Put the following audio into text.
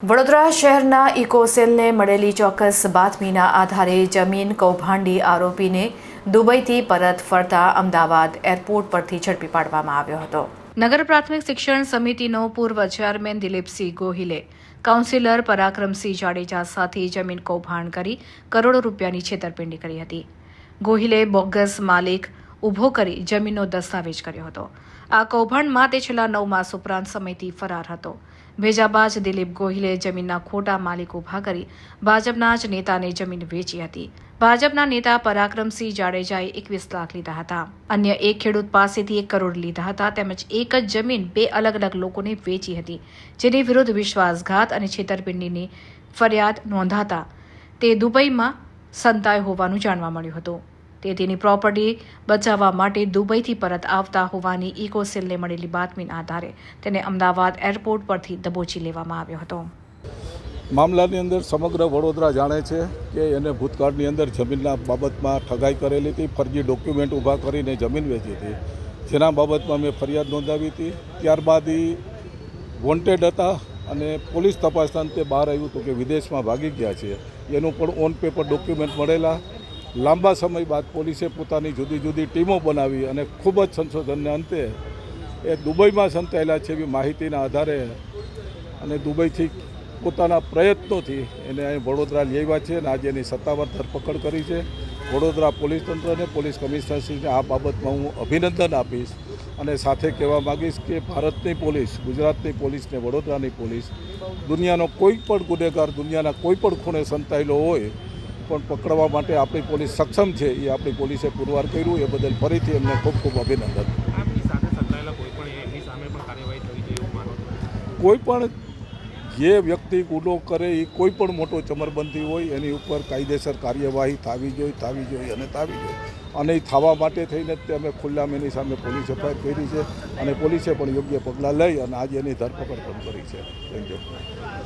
વડોદરા શહેરના ઇકોસેલને મળેલી ચોક્કસ બાતમીના આધારે જમીન કૌભાંડી આરોપીને દુબઈથી પરત ફરતા અમદાવાદ એરપોર્ટ પરથી ઝડપી પાડવામાં આવ્યો હતો. નગર પ્રાથમિક શિક્ષણ સમિતિનો પૂર્વ ચેરમેન દિલીપસિંહ ગોહિલે કાઉન્સિલર પરાક્રમસિંહ જાડેજા સાથે જમીન કૌભાંડ કરી કરોડો રૂપિયાની છેતરપિંડી કરી હતી. ગોહિલે બોગસ માલિક ઊભો કરી જમીનનો દસ્તાવેજ કર્યો હતો. આ કૌભાંડમાં તે છેલ્લા નવ માસ ઉપરાંત સમયથી ફરાર હતો. ભેજાબાજ દિલીપ ગોહિલે જમીનના ખોટા માલિક ઊભા કરી ભાજપના જ નેતાને જમીન વેચી હતી. ભાજપના નેતા પરાક્રમસિંહ જાડેજાએ એકવીસ લાખ લીધા હતા. અન્ય એક ખેડૂત પાસેથી એક કરોડ લીધા હતા, તેમજ એક જ જમીન બે અલગ અલગ લોકોને વેચી હતી, જેની વિરુદ્ધ વિશ્વાસઘાત અને છેતરપિંડીની ફરિયાદ નોંધાતા તે દુબઈમાં સંતાય હોવાનું જાણવા મળ્યું હતું. તે તેની પ્રોપર્ટી બચાવવા માટે દુબઈથી પરત આવતા હોવાની ઇકોસેલને મળેલી બાતમીના આધારે તેને અમદાવાદ એરપોર્ટ પરથી દબોચી લેવામાં આવ્યો હતો. મામલાની અંદર સમગ્ર વડોદરા જાણે છે કે એને ભૂતકાળની અંદર જમીનના બાબતમાં ઠગાઈ કરેલી હતી, ફરજી ડોક્યુમેન્ટ ઊભા કરીને જમીન વેચી હતી. જેના બાબતમાં મેં ફરિયાદ નોંધાવી હતી. ત્યારબાદ એ વોન્ટેડ હતા અને પોલીસ તપાસના અંતે બહાર આવ્યું હતું કે વિદેશમાં ભાગી ગયા છે. એનું પણ ઓન પેપર ડોક્યુમેન્ટ મળેલા. લાંબા સમય બાદ પોલીસે પોતાની જુદી જુદી ટીમો બનાવી અને ખૂબ જ સંશોધનને અંતે એ દુબઈમાં સંતાયેલા છે એવી માહિતીના આધારે અને દુબઈથી પોતાના પ્રયત્નોથી એને અહીં વડોદરા લેવા છે અને આજે એની સત્તાવાર ધરપકડ કરી છે. વડોદરા પોલીસ તંત્રને પોલીસ કમિશનરશ્રીને આ બાબતમાં હું અભિનંદન આપીશ અને સાથે કહેવા માગીશ કે ભારતની પોલીસ, ગુજરાતની પોલીસ ને વડોદરાની પોલીસ દુનિયાનો કોઈ પણ ગુનેગાર, દુનિયાના કોઈ પણ ખૂણે સંતાયેલો હોય પણ પકડવા માટે આપણી પોલીસ સક્ષમ છે. એ આપણી પોલીસે પુરવાર કર્યું. એ બદલ ફરીથી એમને ખૂબ ખૂબ અભિનંદન. કોઈ પણ જે વ્યક્તિ ગુનો કરે એ કોઈ પણ મોટો ચમરબંધી હોય એની ઉપર કાયદેસર કાર્યવાહી થવી જોઈએ થવી જોઈએ અને થવી જોઈએ. અને એ થવા માટે થઈને જ અમે ખુલ્લામ એની સામે પોલીસ એફઆઈઆર કરી છે. અને પોલીસે પણ યોગ્ય પગલાં લઈ અને આજે એની ધરપકડ પણ કરી છે. Thank you